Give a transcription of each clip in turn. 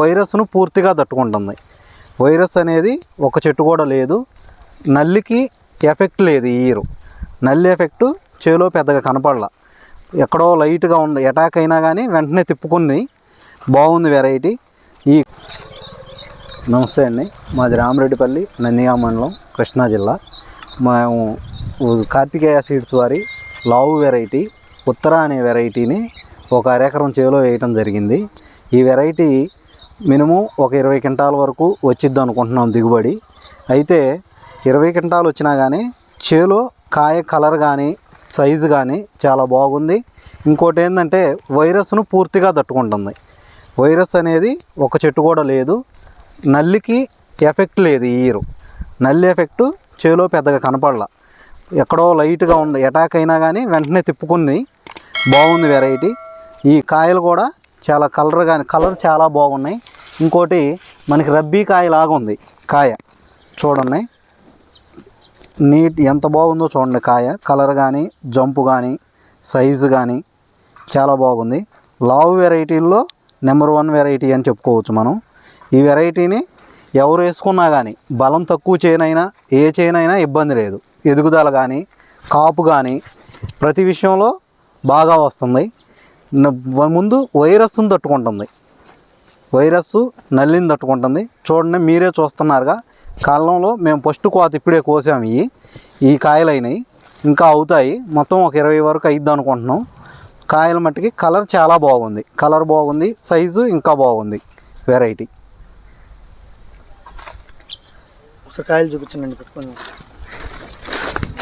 వైరస్ను పూర్తిగా తట్టుకుంటుంది. వైరస్ అనేది ఒక చెట్టు కూడా లేదు. నల్లికి ఎఫెక్ట్ లేదు ఈ ఇయర్. నల్లి ఎఫెక్ట్ చేలో పెద్దగా కనపడలా. ఎక్కడో లైట్గా ఉంది. అటాక్ అయినా కానీ వెంటనే తిప్పుకుంది. బాగుంది వెరైటీ. ఈ నమస్తే అండి. మాది రామరెడ్డిపల్లి నందిగా మండలం కృష్ణా జిల్లా. మేము కార్తికేయ సీడ్స్ వారి లావు వెరైటీ ఉత్తర అనే వెరైటీని ఒక అరెకరం చేలో వేయటం జరిగింది. ఈ వెరైటీ మినిమం ఒక ఇరవై క్వింటాల వరకు వచ్చిద్ది అనుకుంటున్నాం దిగుబడి. అయితే ఇరవై క్వింటాలు వచ్చినా కానీ చేలో కాయ కలర్ కానీ సైజు కానీ చాలా బాగుంది. ఇంకోటి ఏంటంటే వైరస్ను పూర్తిగా తట్టుకుంటుంది. వైరస్ అనేది ఒక చెట్టు కూడా లేదు. నల్లికి ఎఫెక్ట్ లేదు ఈ ఇయర్. నల్లి ఎఫెక్టు చేలో పెద్దగా కనపడలా. ఎక్కడో లైట్గా ఉంది అటాక్ అయినా కానీ వెంటనే తిప్పుకుంది. బాగుంది వెరైటీ. ఈ కాయలు కూడా చాలా కలర్ కానీ కలర్ చాలా బాగున్నాయి. ఇంకోటి మనకి రబ్బీ కాయ లాగా ఉంది కాయ. చూడండి. నీట్ ఎంత బాగుందో చూడండి కాయ. కలర్ కానీ జంపు కానీ సైజు కానీ చాలా బాగుంది. లావు వెరైటీల్లో నెంబర్ వన్ వెరైటీ అని చెప్పుకోవచ్చు మనం. ఈ వెరైటీని ఎవరు వేసుకున్నా కానీ బలం తక్కువ చేయనైనా ఏ చేయనైనా ఇబ్బంది లేదు. ఎదుగుదల కానీ కాపు కానీ ప్రతి విషయంలో బాగా వస్తుంది. ముందు వైరస్ని తట్టుకుంటుంది. వైరస్ నల్లిని తట్టుకుంటుంది. చూడండి మీరే చూస్తున్నారుగా. కాలంలో మేము ఫస్ట్ కోత ఇప్పుడే కోసాము ఇవి. ఈ కాయలు అయినాయి ఇంకా అవుతాయి. మొత్తం ఒక ఇరవై వరకు అయిద్ది అనుకుంటున్నాం. కాయల మట్టికి కలర్ చాలా బాగుంది. కలర్ బాగుంది. సైజు ఇంకా బాగుంది. వెరైటీ. ఒకసారి కాయలు చూపించండి పెట్టుకొని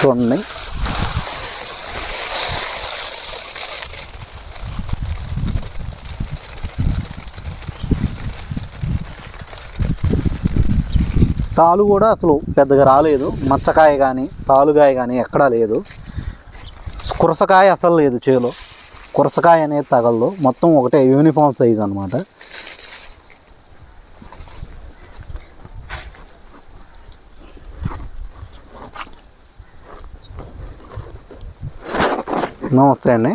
చూడండి. తాలు కూడా అసలు పెద్దగా రాలేదు. మచ్చకాయ కానీ తాలుగాయ కానీ ఎక్కడా లేదు. కురసకాయ అసలు లేదు చేలో. కురసకాయ అనేది తగలదు. మొత్తం ఒకటే యూనిఫామ్ సైజ్ అనమాట నమస్తే అండి.